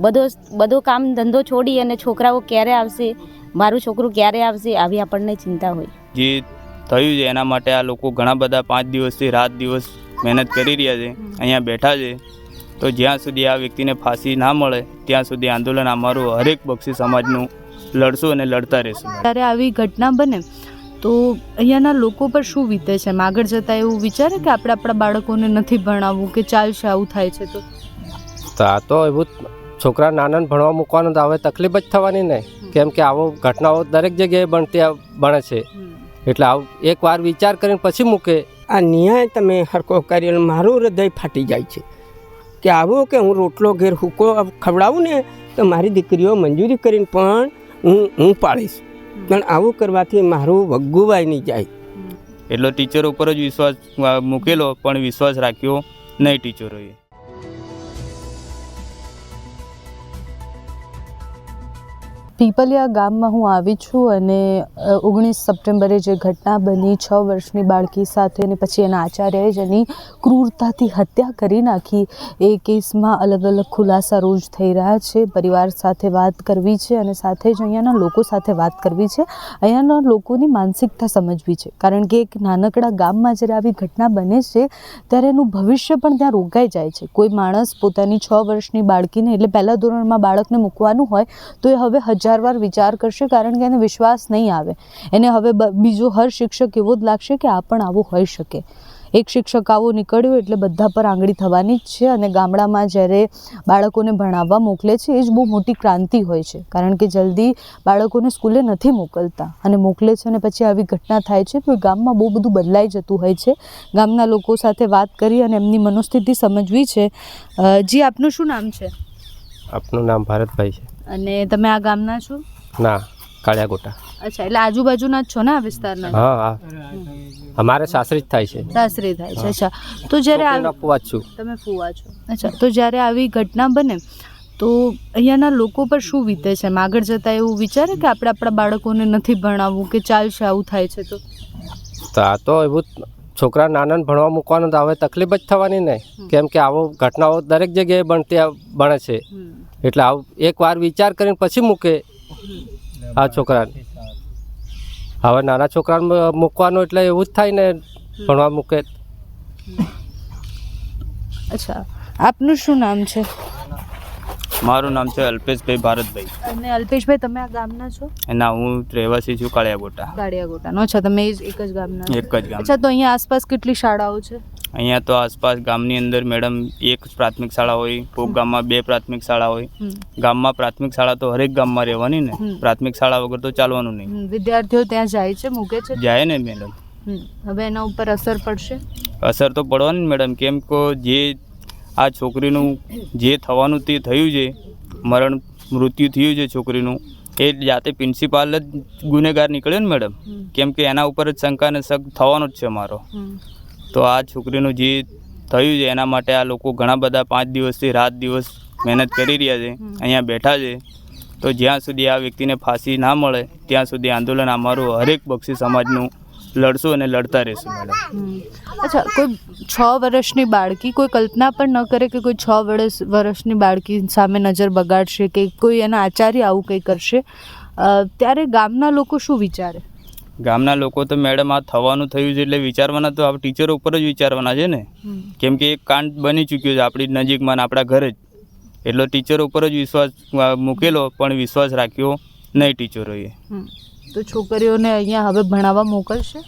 બધો બધો કામ ધંધો છોડી અને છોકરાઓ ક્યારે આવશે મારું છોકરું ક્યારે આવશે આવી આપણને ચિંતા હોય. જે થયું છે એના માટે આ લોકો ઘણા બધા પાંચ દિવસથી રાત દિવસ મહેનત કરી રહ્યા છે અહીંયા બેઠા છે. તો જ્યાં સુધી આ વ્યક્તિને ફાંસી ના મળે ત્યાં સુધી આંદોલન અમારું હરેક બક્ષી સમાજનું લડશું અને લડતા રહેશું. ત્યારે આવી ઘટના બને તો અહીંયાના લોકો પર શું વીતે છે? એમ આગળ જતાં એવું વિચારે કે આપણે આપણા બાળકોને નથી ભણાવવું કે ચાલશે આવું થાય છે તો? તો આ તો એવું છોકરા નાનાને ભણવા મૂકવાનું તો હવે તકલીફ જ થવાની ને. કેમ કે આવો ઘટનાઓ દરેક જગ્યાએ બનતી બને છે. એટલે આવું એકવાર વિચાર કરીને પછી મૂકે. આ ન્યાય તમે હરકો કરી મારું હૃદય ફાટી જાય છે. કે આવો કે હું રોટલો ઘેર હુકો ખવડાવું ને તો મારી દીકરીઓ મંજૂરી કરીને પણ હું હું પાડીશ પણ આવું કરવાથી મારું વગ્ગુવાય નહીં જાય. એટલો ટીચર ઉપર જ વિશ્વાસ મૂકેલો પણ વિશ્વાસ રાખ્યો નહીં ટીચરોએ. પીપલિયા ગામમાં હું આવી છું અને ઓગણીસ સપ્ટેમ્બરે જે ઘટના બની, છ વર્ષની બાળકી સાથે અને પછી એના આચાર્યએ જેની ક્રૂરતાથી હત્યા કરી નાખી. એ કેસમાં અલગ અલગ ખુલાસા રોજ થઈ રહ્યા છે. પરિવાર સાથે વાત કરવી છે અને સાથે જ અહીંયાના લોકો સાથે વાત કરવી છે. અહીંયાના લોકોની માનસિકતા સમજવી છે. કારણ કે એક નાનકડા ગામમાં જ્યારે આવી ઘટના બને છે, ત્યારે એનું ભવિષ્ય પણ ત્યાં રોકાઈ જાય છે. કોઈ માણસ પોતાની છ વર્ષની બાળકીને, એટલે પહેલા ધોરણમાં બાળકને મૂકવાનું હોય, તો એ હવે હજાર વાર વિચાર કરશે કારણ કે એને વિશ્વાસ નહીં આવે. એને હવે બીજો હર શિક્ષક એવો જ લાગશે કે આ પણ આવું હોઈ શકે. એક શિક્ષક આવો નીકળ્યો એટલે બધા પર આંગળી થવાની જ છે અને ગામડામાં જ્યારે બાળકોને ભણાવવા મોકલે છે, એ જ બહુ મોટી ક્રાંતિ હોય છે. કારણ કે જલ્દી બાળકોને સ્કૂલે નથી મોકલતા અને મોકલે છે અને પછી આવી ઘટના થાય છે, તો ગામમાં બહુ બધું બદલાઈ જતું હોય છે. ગામના લોકો સાથે વાત કરી અને એમની મનોસ્થિતિ સમજવી છે. જી, આપનું શું નામ છે? આપનું નામ ભારતભાઈ છે. અને તમે આ ગામના છો? ના કાળિયા ગોટા અચ્છા એટલે આજુબાજુના જ છો ને આ વિસ્તારના? હા હા. અમારે સાસરી જ થાય છે. સાસરી થાય છે અચ્છા. તો જ્યારે આ અપવાદ છું. તમે ફુવા છો. અચ્છા તો જ્યારે આવી ઘટના બને તો અહીંયાના લોકો પર શું વીતે છે? એમ આગળ જતાં એવું વિચારે કે આપણે આપણા બાળકોને નથી ભણાવવું કે ચાલશે આવું થાય છે તો? તો આ તો એવું છોકરા નાનાને ભણવા મૂકવાનું તો હવે તકલીફ જ થવાની ને. કેમ કે આવો ઘટનાઓ દરેક જગ્યાએ બનતી બને છે. એટલે એક એકવાર વિચાર કરીને પછી મૂકે આ છોકરાને. હવે નાના છોકરાને મૂકવાનું એટલે એવું જ થાય ને ભણવા મૂકે. અચ્છા. આપનું શું નામ છે? મારું નામ છે અલ્પેશભાઈ ભારતભાઈ. અને અલ્પેશભાઈ તમે આ ગામના છો? એના હું રહેવાસી છું કાળિયાગોટા. કાળિયાગોટાનો છો તમે એક જ ગામના એક જ ગામ અચ્છા તો અહીંયા આસપાસ કેટલી શાળાઓ છે? અહીંયા તો આસપાસ ગામની અંદર મેડમ એક પ્રાથમિક શાળા હોય કોક ગામમાં બે પ્રાથમિક શાળા હોય. ગામમાં પ્રાથમિક શાળા તો હરેક ગામમાં રહેવાની ને. પ્રાથમિક શાળા વગર તો ચાલવાનું નહીં. વિદ્યાર્થીઓ ત્યાં જાય છે મૂકે છે? જાય ને મેડમ. હવે એના ઉપર અસર પડશે? અસર તો પડવાની મેડમ. કેમ કે જે આ છોકરીનું જે થવાનું તે થયું છે મરણ મૃત્યુ થયું છે છોકરીનું એ જાતે પ્રિન્સિપાલ જ ગુનેગાર નીકળ્યો ને મેડમ કેમ કે એના ઉપર જ શંકા અને શક થવાનો જ છે મારો. તો આ છોકરીનું જે થયું છે એના માટે આ લોકો ઘણા બધા પાંચ દિવસથી રાત દિવસ મહેનત કરી રહ્યા છે અહીંયા બેઠા છે. તો જ્યાં સુધી આ વ્યક્તિને ફાંસી ના મળે ત્યાં સુધી આંદોલન અમારું હરેક બક્ષી સમાજનું લડશું અને લડતા રહેશું મેડમ અચ્છા કોઈ છ વર્ષની બાળકી કોઈ કલ્પના પણ ન કરે કે કોઈ છ વર્ષ વર્ષની બાળકી સામે નજર બગાડશે કે કોઈ એના આચાર્ય આવું કંઈ કરશે? ત્યારે ગામના લોકો શું વિચારે? ગામના લોકો તો મેડમ આ થવાનું થયું છે એટલે વિચારવાના તો આ ટીચરો ઉપર જ વિચારવાના છે ને. કેમ કે એક કાંડ બની ચૂક્યો છે આપણી નજીકમાં ને આપણા ઘરે જ. એટલો ટીચરો ઉપર જ વિશ્વાસ મૂકેલો પણ વિશ્વાસ રાખ્યો નહીં ટીચરોએ. તો છોકરીઓને અહીંયા હવે ભણાવવા મોકલશે?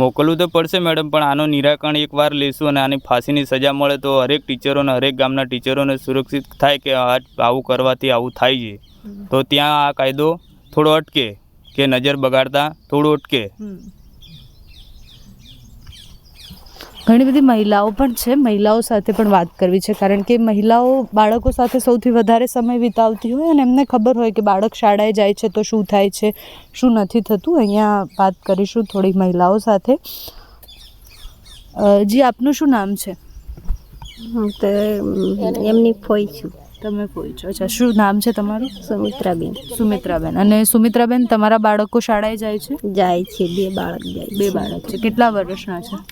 મોકલવું તો પડશે મેડમ પણ આનો નિરાકરણ એકવાર લેશું અને આની ફાંસીની સજા મળે તો હરેક ટીચરોને હરેક ગામના ટીચરોને સુરક્ષિત થાય કે આ આવું કરવાથી આવું થાય છે. તો ત્યાં આ કાયદો થોડો અટકે કે નજર બગાડતા થોડું અટકે. ઘણી બધી મહિલાઓ પણ છે મહિલાઓ સાથે પણ વાત કરવી છે કારણ કે મહિલાઓ બાળકો સાથે સૌથી વધારે સમય વિતાવતી હોય અને એમને ખબર હોય કે બાળક શાળાએ જાય છે તો શું થાય છે શું નથી થતું. અહીંયા વાત કરીશું થોડી મહિલાઓ સાથે. જી આપનું શું નામ છે? હું તો એમની ફોઈ છું. તમે કોઈ છો અચ્છા. શું નામ છે તમારું? સુમિત્રાબેન. સુમિત્રાબેન. અને સુમિત્રાબેન તમારા બાળકો શાળાએ જાય છે? જાય છે બે બાળક જાય બે બાળક છે. કેટલા વર્ષના છે?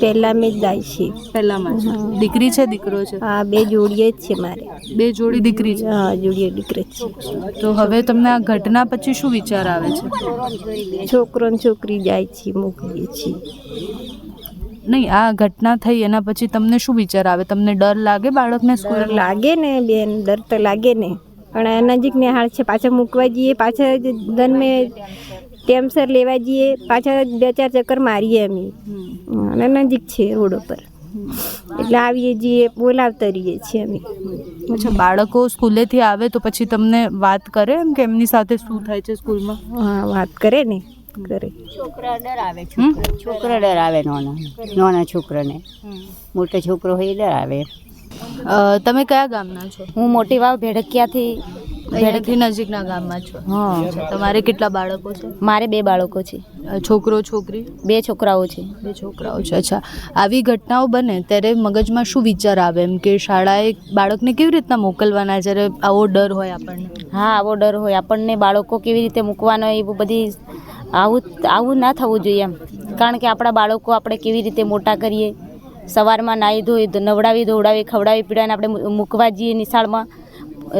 પહેલા મેં જ જાય છે. પહેલામાં દીકરી છે દીકરો છે? હા બે જોડીએ જ છે મારે. બે જોડી દીકરી છે? હા જોડીએ દીકરી જ છે. તો હવે તમને આ ઘટના પછી શું વિચાર આવે છે? છોકરો ને છોકરી જાય છે મોકલીએ છીએ. નહીં આ ઘટના થઈ એના પછી તમને શું વિચાર આવે? તમને ડર લાગે બાળકને સ્કૂલ લાગે ને બેન ડર તો લાગે ને. પણ નજીક ને હાલ છે પાછા મૂકવા જઈએ પાછા ધન મેં ટેમસર લેવા જઈએ પાછા બે ચાર ચક્કર મારીએ અમે. અને નજીક છે રોડ ઉપર. એટલે આવીએ જઈએ બોલાવતા રહીએ છીએ અમે. અચ્છા બાળકો સ્કૂલેથી આવે તો પછી તમને વાત કરે એમ કે એમની સાથે શું થાય છે સ્કૂલમાં? હા વાત કરે ને કરે. છોકરા ડરાવે છોકરા છોકરા ડરાવે નાના. નાના છોકરાને. મોટો છોકરો હોય એ ડરાવે અ, તમે કયા ગામના છો? હું મોટી વાવ ભેડકિયાથી અહીંયાથી નજીકના ગામમાં છો? હા. તમારે કેટલા બાળકો છે? મારે બે બાળકો છે. છોકરો છોકરી? બે છોકરાઓ છે. બે છોકરાઓ છે અચ્છા. આવી ઘટનાઓ બને ત્યારે મગજમાં શું વિચાર આવે? એમ કે શાળાએ બાળકને કેવી રીતના મોકલવાના? જ્યારે આવો ડર હોય આપણને. હા આવો ડર હોય. આપણને બાળકો કેવી રીતે મૂકવાનો એવું બધી આવું આવું ના થવું જોઈએ એમ. કારણ કે આપણા બાળકો આપણે કેવી રીતે મોટા કરીએ? સવારમાં નાહી ધોઈ નવડાવી ધોવડાવી ખવડાવી પીડાવીને આપણે મૂકવા જઈએ નિશાળમાં.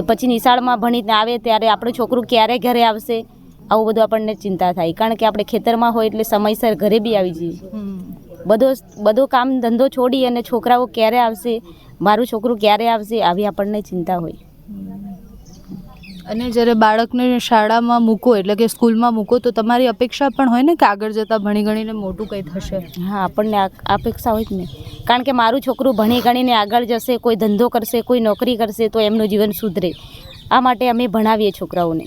પછી નિશાળમાં ભણીને આવે ત્યારે આપણું છોકરું ક્યારે ઘરે આવશે? આવું બધું આપણને ચિંતા થાય. કારણ કે આપણે ખેતરમાં હોય એટલે સમયસર ઘરે બી આવી જઈએ. બધો બધો કામ ધંધો છોડી અને છોકરાઓ ક્યારે આવશે? મારું છોકરું ક્યારે આવશે? આવી આપણને ચિંતા હોય. અને જ્યારે બાળકને શાળામાં મૂકો એટલે કે સ્કૂલમાં મૂકો તો તમારી અપેક્ષા પણ હોય ને કે આગળ જતાં ભણી ગણીને મોટું કંઈ થશે? હા આપણને આ- અપેક્ષા હોય જ ને. કારણ કે મારું છોકરું ભણી ગણીને આગળ જશે કોઈ ધંધો કરશે કોઈ નોકરી કરશે તો એમનું જીવન સુધરે. આ માટે અમે ભણાવીએ છોકરાઓને.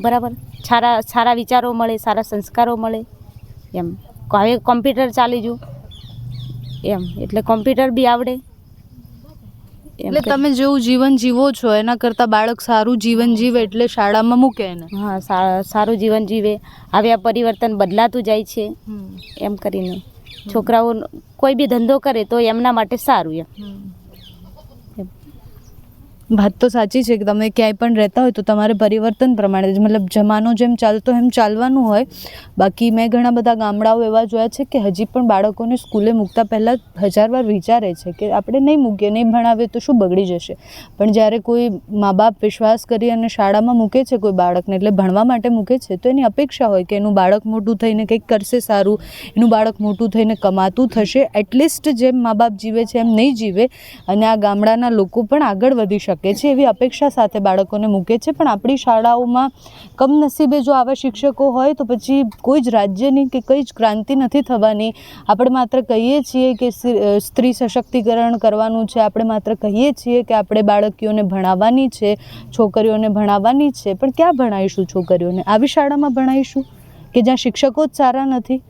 બરાબર? સારા સારા વિચારો મળે સારા સંસ્કારો મળે. એમ. હવે કોમ્પ્યુટર ચાલી જુ એમ. એટલે કોમ્પ્યુટર બી આવડે. એટલે તમે જેવું જીવન જીવો છો એના કરતાં બાળક સારું જીવન જીવે એટલે શાળામાં મૂકે એને. હા સારું જીવન જીવે. હવે આ પરિવર્તન બદલાતું જાય છે. એમ કરીને. છોકરાઓ કોઈ બી ધંધો કરે તો એમના માટે સારું એમ. વાત તો સાચી છે કે તમે ક્યાંય પણ રહેતા હોય તો તમારે પરિવર્તન પ્રમાણે મતલબ જમાનો જેમ ચાલતો એમ ચાલવાનું હોય. બાકી મેં ઘણા બધા ગામડાઓ એવા જોયા છે કે હજી પણ બાળકોને સ્કૂલે મૂકતા પહેલાં હજાર વાર વિચારે છે કે આપણે નહીં મૂકીએ, નહીં ભણાવીએ તો શું બગડી જશે? પણ જ્યારે કોઈ મા બાપ વિશ્વાસ કરી અને શાળામાં મૂકે છે, કોઈ બાળકને એટલે ભણવા માટે મૂકે છે, તો એની અપેક્ષા હોય કે એનું બાળક મોટું થઈને કંઈક કરશે સારું, એનું બાળક મોટું થઈને કમાતું થશે, એટલીસ્ટ જેમ મા બાપ જીવે છે એમ નહીં જીવે. અને આ ગામડાના લોકો પણ આગળ વધી શકે છે એવી અપેક્ષા સાથે બાળકોને મૂકે છે. પણ આપણી શાળાઓમાં કમનસીબે જો આવા શિક્ષકો હોય તો પછી કોઈ જ રાજ્યની કે કંઈ જ ક્રાંતિ નથી થવાની. આપણે માત્ર કહીએ છીએ કે સ્ત્રી- સશક્તિકરણ કરવાનું છે. આપણે માત્ર કહીએ છીએ કે આપણે બાળકીઓને ભણાવવાની છે, છોકરીઓને ભણાવવાની છે. પણ ક્યાં ભણાવીશું છોકરીઓને? આવી શાળામાં ભણાવીશું કે જ્યાં શિક્ષકો જ સારા નથી?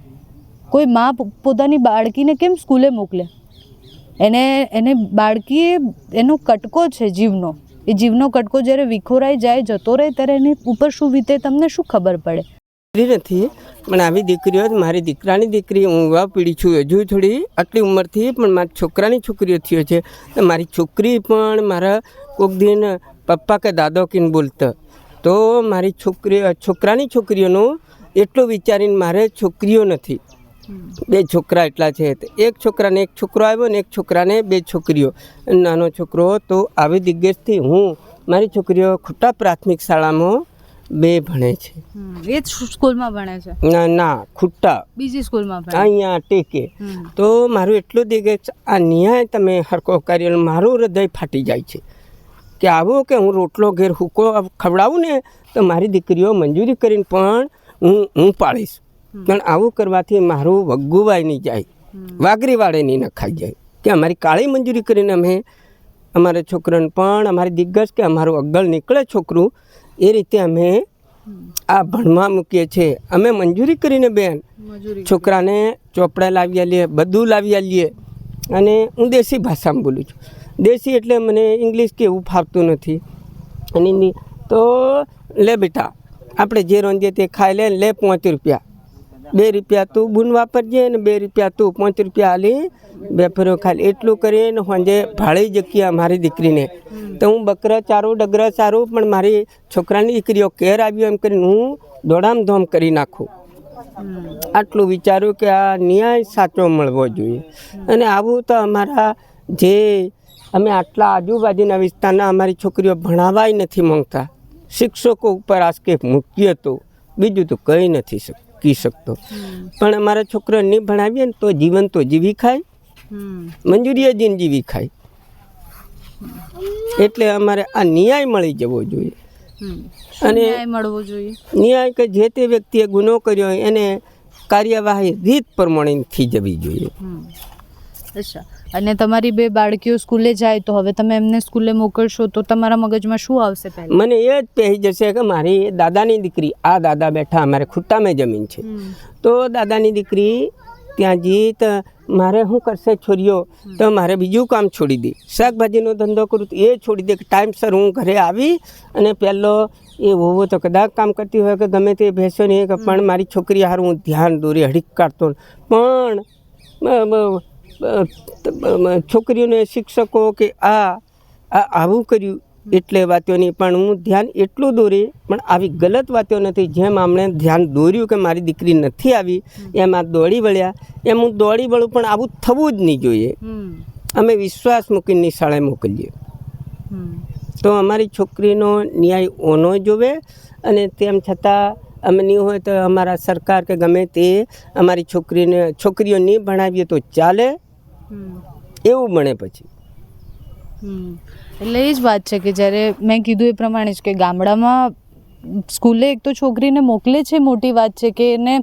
કોઈ મા પોતાની બાળકીને કેમ સ્કૂલે મોકલે? એને એને બાળકીએ એનો કટકો છે જીવનો. એ જીવનો કટકો જ્યારે વિખોરાઈ જાય, જતો રહે, ત્યારે એની ઉપર શું વીતે તમને શું ખબર પડે? દીકરી નથી, પણ આવી દીકરીઓ જ, મારી દીકરાની દીકરી, હું યુવા પીઢી છું, હજુ થોડી આટલી ઉંમરથી, પણ મારી છોકરાની છોકરીઓ થયો છે. તો મારી છોકરી પણ મારા કોઈક દિન પપ્પા કે દાદો કીને બોલતા. તો મારી છોકરી, છોકરાની છોકરીઓનું એટલું વિચારીને મારે છોકરીઓ નથી. બે છોકરા એટલા છે એક છોકરાને એક છોકરો આવ્યો ને એક છોકરાને બે છોકરીઓ. નાનો છોકરો તો આવી દિગ્ગજથી હું મારી છોકરીઓ ખોટા પ્રાથમિક શાળામાં બે ભણે છે. એ સ્કૂલમાં ભણે છે? ના ના ખુટ્ટા બીજી સ્કૂલમાં ભણે? અહીંયા ટેકે. તો મારું એટલું દીગે આ ન્યાય તમે હરકો કર્યો મારું હૃદય ફાટી જાય છે. કે આવો કે હું રોટલો ઘેર હુકો ખવડાવું ને તો મારી દીકરીઓ મંજૂરી કરીને પણ હું હું પાળીશ. પણ આવું કરવાથી મારું વગ્ગુવાય નહીં જાય વાઘરીવાળે નહીં નખાઈ જાય. કે અમારી કાળી મંજૂરી કરીને અમે અમારા છોકરાને પણ અમારી દિગ્ગજ કે અમારું અગ્ગળ નીકળે છોકરું એ રીતે અમે આ ભણવા મૂકીએ છીએ. અમે મંજૂરી કરીને બેન છોકરાને ચોપડા લાવી આલીએ બધું લાવી આલીએ. અને હું દેશી ભાષામાં બોલું છું. દેશી એટલે મને ઇંગ્લિશ કે એવું ફાવતું નથી. અને તો લે બેટા આપણે જે રોંધીએ તે ખાઈ લે લે પાંચ રૂપિયા. બે રૂપિયા તું બૂન વાપરજે ને બે રૂપિયા તું પાંચ રૂપિયા હાલી બે ફેરો ખાલી. એટલું કરીને સાંજે ભાળી જકીએ મારી દીકરીને. તો હું બકરા ચારું, ડગરા ચારું, પણ મારી છોકરાની દીકરીઓ કેર આવ્યો એમ કરીને હું દોડામધોમ કરી નાખું. આટલું વિચાર્યું કે આ ન્યાય સાચો મળવો જોઈએ. અને આવું તો અમારા જે અમે આટલા આજુબાજુના વિસ્તારના અમારી છોકરીઓ ભણાવાય નથી માંગતા. શિક્ષકો ઉપર આસ્કેપ મૂકીએ તો બીજું તો કંઈ નથી શકી શકતો. પણ અમારા છોકરા નહીં ભણાવીએ ને તો જીવન તો જીવી ખાય. મંજૂરીએ જીન જીવી ખાય. એટલે અમારે આ ન્યાય મળી જવો જોઈએ. અને ન્યાય મળવો જોઈએ? ન્યાય કે જે તે વ્યક્તિએ ગુનો કર્યો એને કાર્યવાહી રીત પ્રમાણે થઈ જવી જોઈએ અચ્છા. અને તમારી બે બાળકીઓ સ્કૂલે જાય તો હવે તમે એમને સ્કૂલે મોકલશો તો તમારા મગજમાં શું આવશે પહેલા? મને એ જ પહેરી જશે કે મારી દાદાની દીકરી આ દાદા બેઠા અમારે ખૂટામાં જમીન છે. તો દાદાની દીકરી ત્યાં જઈ તો મારે શું કરશે છોરીઓ? તો મારે બીજું કામ છોડી દે. શાકભાજીનો ધંધો કરું તો એ છોડી દે કે ટાઈમસર હું ઘરે આવી અને પહેલો એ હોવો તો કદાચ કામ કરતી હોય કે ગમે તે ભેંસો નહીં કે પણ મારી છોકરી હારું હું ધ્યાન દોરી હડીક કાઢતો પણ છોકરીઓને શિક્ષકો કે આ આ આવું કર્યું એટલે વાતોની. પણ હું ધ્યાન એટલું દોરી, પણ આવી ગલત વાતો નથી. જેમ આમણે ધ્યાન દોર્યું કે મારી દીકરી નથી આવી, એમ આ દોડી વળ્યા. એમ હું દોડી વળું, પણ આવું થવું જ નહીં જોઈએ. અમે વિશ્વાસ મૂકીને શાળાએ મોકલીએ. તો અમારી છોકરીનો ન્યાય ઓનો જોવે અને તેમ છતાં અમે નહીં હોય તો અમારા સરકાર કે ગમે તે અમારી છોકરીને, છોકરીઓ નહીં ભણાવીએ તો ચાલે. એવું બને પછી. એટલે એ જ વાત છે કે જ્યારે મેં કીધું એ પ્રમાણે જ કે ગામડામાં સ્કૂલે એક તો છોકરીને મોકલે છે મોટી વાત છે કે એને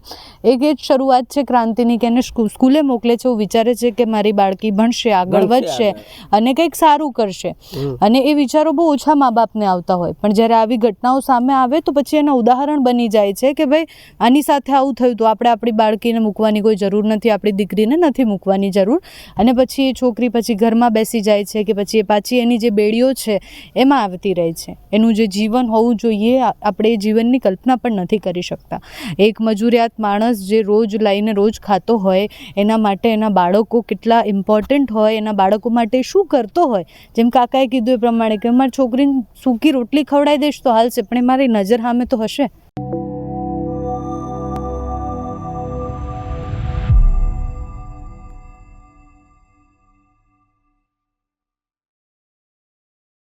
એક એ જ શરૂઆત છે ક્રાંતિની કે એને સ્કૂલે મોકલે છે એવું વિચારે છે કે મારી બાળકી ભણશે આગળ વધશે અને કંઈક સારું કરશે. અને એ વિચારો બહુ ઓછા મા બાપને આવતા હોય. પણ જ્યારે આવી ઘટનાઓ સામે આવે તો પછી એના ઉદાહરણ બની જાય છે કે ભાઈ આની સાથે આવું થયું તો આપણે આપણી બાળકીને મૂકવાની કોઈ જરૂર નથી આપણી દીકરીને નથી મૂકવાની જરૂર. અને પછી એ છોકરી પછી ઘરમાં બેસી જાય છે કે પછી એ પાછી એની જે બેડીઓ છે એમાં આવતી રહે છે. એનું જે જીવન હોવું જોઈએ આપણે જીવનની કલ્પના પણ નથી કરી શકતા. એક મજૂરિયાત માણસ જે રોજ લાઈને રોજ ખાતો હોય, એના માટે એના બાળકો કેટલા ઇમ્પોર્ટન્ટ હોય, એના બાળકો માટે શું કરતો હોય? જેમ કાકાએ કીધું એ પ્રમાણે કે, મારી છોકરીને સૂકી રોટલી ખવડાવી દઈશ તો હાલશે, પણ એ મારી નજર સામે તો હશે.